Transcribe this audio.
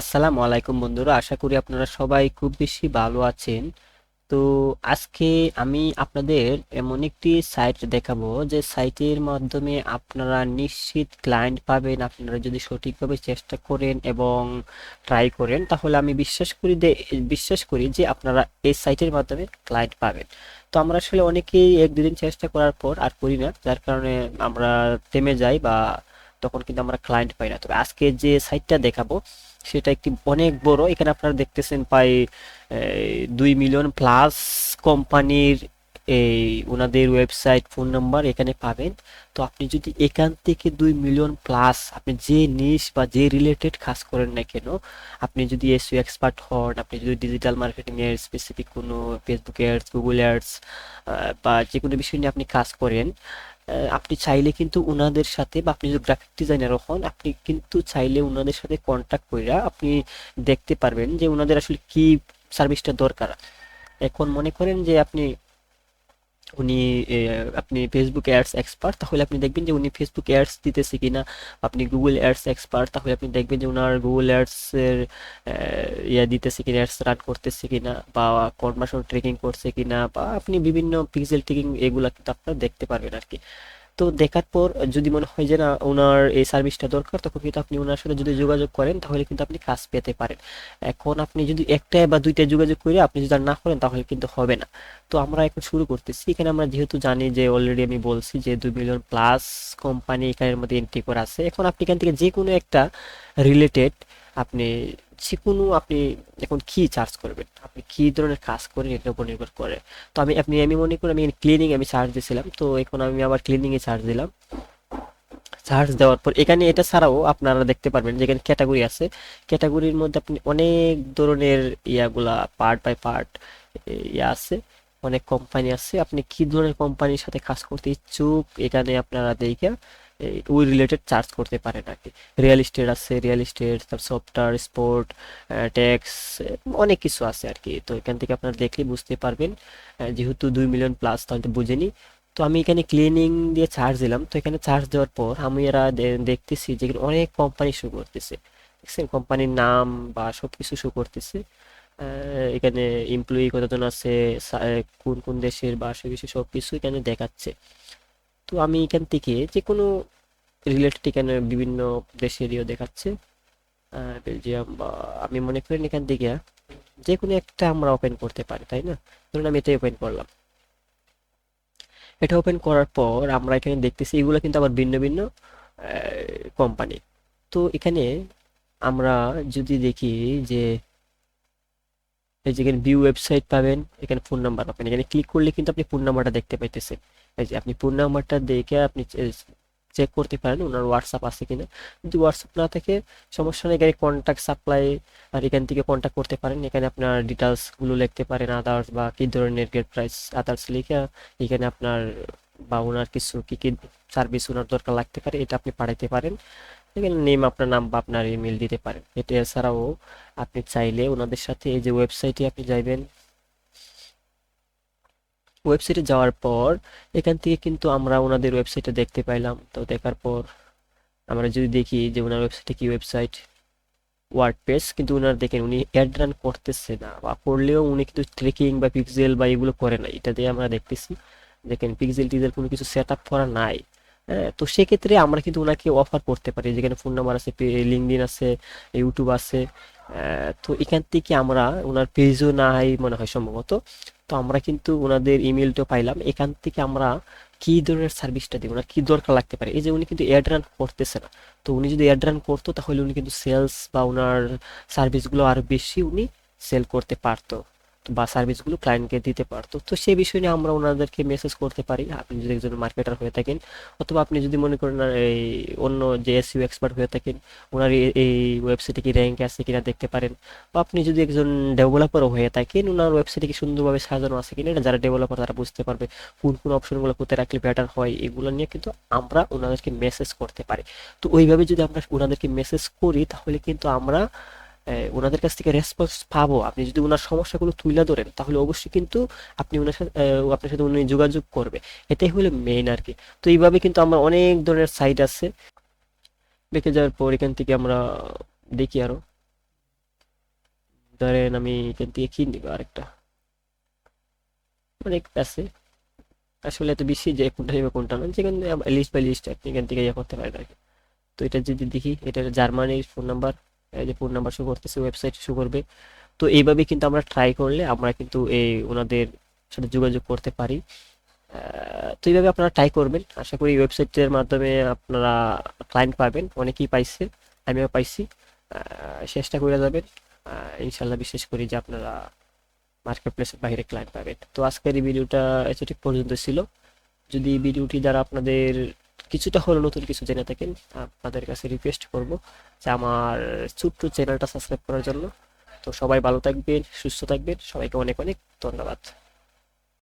আসসালামু আলাইকুম বন্ধুরা, আশা করি আপনারা সবাই খুব বেশি ভালো আছেন। তো আজকে আমি আপনাদের এমন একটি সাইট দেখাবো, যে সাইটের মাধ্যমে আপনারা নিশ্চিত ক্লায়েন্ট পাবেন, আপনারা যদি সঠিকভাবে চেষ্টা করেন এবং ট্রাই করেন, তাহলে আমি বিশ্বাস করি বিশ্বাস করি যে আপনারা এই সাইটের মাধ্যমে ক্লায়েন্ট পাবেন। তো আমরা আসলে অনেকেই এক দুদিন চেষ্টা করার পর আর করি না, যার কারণে আমরা থেমে যাই বা তখন কিন্তু আমরা ক্লায়েন্ট পাই না। তবে আজকে যে সাইটটা দেখাবো সেটা একটি অনেক বড়। এখানে আপনারা দেখতেছেন প্রায় দুই মিলিয়ন প্লাস কোম্পানির এই ওনাদের ওয়েবসাইট, ফোন নাম্বার এখানে পাবেন। তো আপনি যদি এখান থেকে দুই মিলিয়ন প্লাস আপনি যে নিশ বা যে রিলেটেড কাজ করেন না কেন, আপনি যদি এসইও এক্সপার্ট হন, আপনি যদি ডিজিটাল মার্কেটিং এর স্পেসিফিক কোনো ফেসবুক অ্যাডস গুগল অ্যাডস বা যে কোনো বিষয় নিয়ে আপনি কাজ করেন আপনি চাইলে কিন্তু ওনাদের সাথে বা আপনি যদি গ্রাফিক ডিজাইনার হন, আপনি কিন্তু চাইলে ওনাদের সাথে কন্ট্যাক্ট কইরা আপনি দেখতে পারবেন যে ওনাদের আসলে কি সার্ভিসটা দরকার। এখন মনে করেন যে আপনি উনি আপনি ফেসবুক অ্যাডস এক্সপার্ট তাহলে আপনি দেখবেন যে উনি ফেসবুক অ্যাডস দিতেছে কিনা। আপনি গুগল অ্যাডস এক্সপার্ট তাহলে আপনি দেখবেন যে ওনার গুগল অ্যাডসের ইয়া দিতেছে কিনা অ্যাডস রান করতেছে কিনা, বা কনভার্সন ট্রেকিং করছে কিনা, বা আপনি বিভিন্ন পিক্সেল ট্রেকিং এগুলা কিন্তু আপনারা দেখতে পারবেন আর কি তো দেখার পর যদি মনে হয় যে না ওনার এই সার্ভিসটা দরকার, তখন কিন্তু আপনি ওনার সাথে যদি যোগাযোগ করেন, তাহলে কিন্তু আপনি কাজ পেতে পারেন। এখন আপনি যদি একটা বা দুইটা যোগাযোগ করে আপনি যদি আর না করেন, তাহলে কিন্তু হবে না। তো আমরা এখন শুরু করতেছি। এখানে আমরা যেহেতু জানি যে অলরেডি আমি বলছি যে দুই মিলিয়ন প্লাস কোম্পানি এখানের মধ্যে এন্ট্রি করা আছে। এখন আপনি এখান থেকে যে কোনো একটা রিলেটেড আপনি যে কোনো আপনি এখন কি চার্জ করবেন? আপনি কি ধরনের কাজ করেন? এটার উপর নির্ভর করে। তো আমি, আপনি, আমি মনে করি আমি ক্লিনিং আমি চার্জ দিয়েছিলাম। তো এখন আমি আবার ক্লিনিং এ চার্জ দিলাম। চার্জ দেওয়ার পর এখানে এটা ছাড়াও আপনারা দেখতে পারবেন যে এখানে ক্যাটাগরি আছে। ক্যাটাগরির মধ্যে আপনি অনেক ধরনের ইয়াগুলা পার্ট বাই পার্ট ইয়া আছে। অনেক কোম্পানি আছে। আপনি কি ধরনের কোম্পানির সাথে কাজ করতে ইচ্ছুক? এখানে আপনারা দেখে ওই রিলেটেড চার্জ করতে পারেন আর কি রিয়েল ইস্টেট আছে রিয়েল ইস্টেট তারপর সফটওয়্যার স্পোর্ট ট্যাক্স অনেক কিছু আছে আর কি। তো এখান থেকে আপনারা দেখলে বুঝতে পারবেন যেহেতু দুই মিলিয়ন প্লাস তাহলে বুঝেনি। তো আমি এখানে ক্লিনিং দিয়ে চার্জ দিলাম। তো এখানে চার্জ দেওয়ার পর আমি এরা দেখতেছি যে অনেক কোম্পানি শো করতেছে। কোম্পানির নাম বা সবকিছু শো করতেছে। এখানে এমপ্লয়ি কতজন আছে কোন কোন দেশের বা সে বিষয়ে সবকিছু এখানে দেখাচ্ছে। তো আমি এখান থেকে যে কোনো রিলেটেড এখানে বিভিন্ন দেশেরইও দেখাচ্ছে বেলজিয়াম বা আমি মনে করি এখান থেকে যে কোনো একটা আমরা ওপেন করতে পারি, তাই না? ধরুন আমি এটাই ওপেন করলাম। এটা ওপেন করার পর আমরা এখানে দেখতেছি এগুলো কিন্তু আবার ভিন্ন ভিন্ন কোম্পানি তো এখানে আমরা যদি দেখি যে এই যে এখানে ভিউ ওয়েবসাইট পাবেন, এখানে ফোন নাম্বার পাবেন। এখানে ক্লিক করলে কিন্তু আপনি ফোন নাম্বারটা দেখতে পাইতেছেন। এই যে আপনি ফোন নাম্বারটা দেখে আপনি চেক করতে পারেন, ওনার হোয়াটসঅ্যাপ আছে কিনা। যদি হোয়াটসঅ্যাপ না থাকে, সমস্যা নেই, এখানে কন্ট্যাক্ট সাপ্লাই আর এখান থেকে কন্ট্যাক্ট করতে পারেন। এখানে আপনার ডিটেলসগুলো লিখতে পারেন আদার্স বা কি ধরনের গেট প্রাইস আদার্স লিখে এখানে আপনার বা ওনার কিছু কি কি সার্ভিস ওনার দরকার লাগতে পারে, এটা আপনি পাঠাইতে পারেন। এখানে নেম আপনার নাম বা আপনার ইমেল দিতে পারেন। এটা এছাড়াও আপনি চাইলে ওনাদের সাথে এই যে ওয়েবসাইটে আপনি যাইবেন। ওয়েবসাইটে যাওয়ার পর এখান থেকে কিন্তু আমরা ওনাদের ওয়েবসাইটে দেখতে পাইলাম। তো দেখার পর আমরা যদি দেখি যে ওনার ওয়েবসাইটে কি ওয়েবসাইট ওয়ার্ডপ্রেস কিন্তু ওনার দেখেন উনি অ্যাড রান করতেছে না বা করলেও উনি কিন্তু ট্রেকিং বা পিক্সেল বা এগুলো করে না এটা দিয়ে আমরা দেখতেছি। দেখেন পিক্সেল টিক্সেল কোনো কিছু সেট আপ করা নাই। তো সেক্ষেত্রে আমরা কিন্তু ওনাকে অফার করতে পারি। যেখানে ফোন নাম্বার আছে লিঙ্কডিন আছে ইউটিউব আছে তো এখান থেকে আমরা ওনার পেজও না নাই মনে হয় সম্ভবত। তো আমরা কিন্তু ওনাদের ইমেলটা পাইলাম। এখান থেকে আমরা কি ধরনের সার্ভিসটা দিব ওনার কি দরকার লাগতে পারে? এই যে উনি কিন্তু অ্যাড রান করতেছে না। তো উনি যদি অ্যাড রান করতো, তাহলে উনি কিন্তু সেলস বা ওনার সার্ভিসগুলো আরও বেশি উনি সেল করতে পারতো। বা সার্ভিসগুলো ক্লায়েন্টকে দিতে পারতো। তো সেই বিষয় নিয়ে আমরা ওনাদেরকে মেসেজ করতে পারি। আপনি যদি একজন মার্কেটার হয়ে থাকেন অথবা আপনি যদি মনে করেন এই অন্য যে এসইও এক্সপার্ট হয়ে থাকেন, ওনার এই ওয়েবসাইটে কি র্যাঙ্ক আছে কিনা দেখতে পারেন। বা আপনি যদি একজন ডেভেলপারও হয়ে থাকেন, ওনার ওয়েবসাইটে কি সুন্দরভাবে সাজানো আছে কিনা, এটা যারা ডেভেলপার তারা বুঝতে পারবে কোন কোন অপশনগুলো কোথায় রাখলে বেটার হয়, এগুলো নিয়ে কিন্তু আমরা ওনাদেরকে মেসেজ করতে পারি। তো ওইভাবে যদি আমরা ওনাদেরকে মেসেজ করি, তাহলে কিন্তু আমরা ওনাদের কাছ থেকে রেসপন্স পাবো। আপনি যদি ওনার সমস্যাগুলো তুলে ধরেন, তাহলে অবশ্যই কিন্তু আপনি ওনার সাথে আপনার সাথে উনি যোগাযোগ করবে। এটাই হলো মেইন আর কি তো এইভাবে কিন্তু আমরা অনেক ধরনের সাইট আছে। দেখে যাওয়ার পর এখান থেকে আমরা দেখি আরও। ধরেন আমি এখান থেকে কি নিব আরেকটা? অনেক আছে। আসলে এত বেশি যে কোনটা নেবে, কোনটা না, যেখানে লিস্ট বাই লিস্ট আপনি এখান থেকে ইয়ে করতে পারেন আর কি তো এটা যদি দেখি, এটা জার্মানির ফোন নাম্বার যে ফোন নাম্বার শো করতেছে ওয়েবসাইট শো করবে। তো এইভাবে কিন্তু আমরা ট্রাই করলে আমরা কিন্তু এই ওনাদের সাথে যোগাযোগ করতে পারি। তো এইভাবে আপনারা ট্রাই করবেন। আশা করি ওয়েবসাইটের মাধ্যমে আপনারা ক্লায়েন্ট পাবেন। অনেকেই পাইছে, আমিও পাইছি। চেষ্টা করে যাবেন। ইনশাল্লাহ বিশেষ করি যে আপনারা মার্কেট প্লেসের বাইরে ক্লায়েন্ট পাবেন। তো আজকের এই ভিডিওটা এতটুকু পর্যন্ত ছিল। যদি ভিডিওটি দ্বারা আপনাদের কিছুটা হলো নতুন কিছু জেনে থাকেন আপনাদের কাছে রিকোয়েস্ট করব যে আমার ছোট্ট চ্যানেলটা সাবস্ক্রাইব করার জন্য। তো সবাই ভালো থাকবেন, সুস্থ থাকবেন। সবাইকে অনেক অনেক ধন্যবাদ।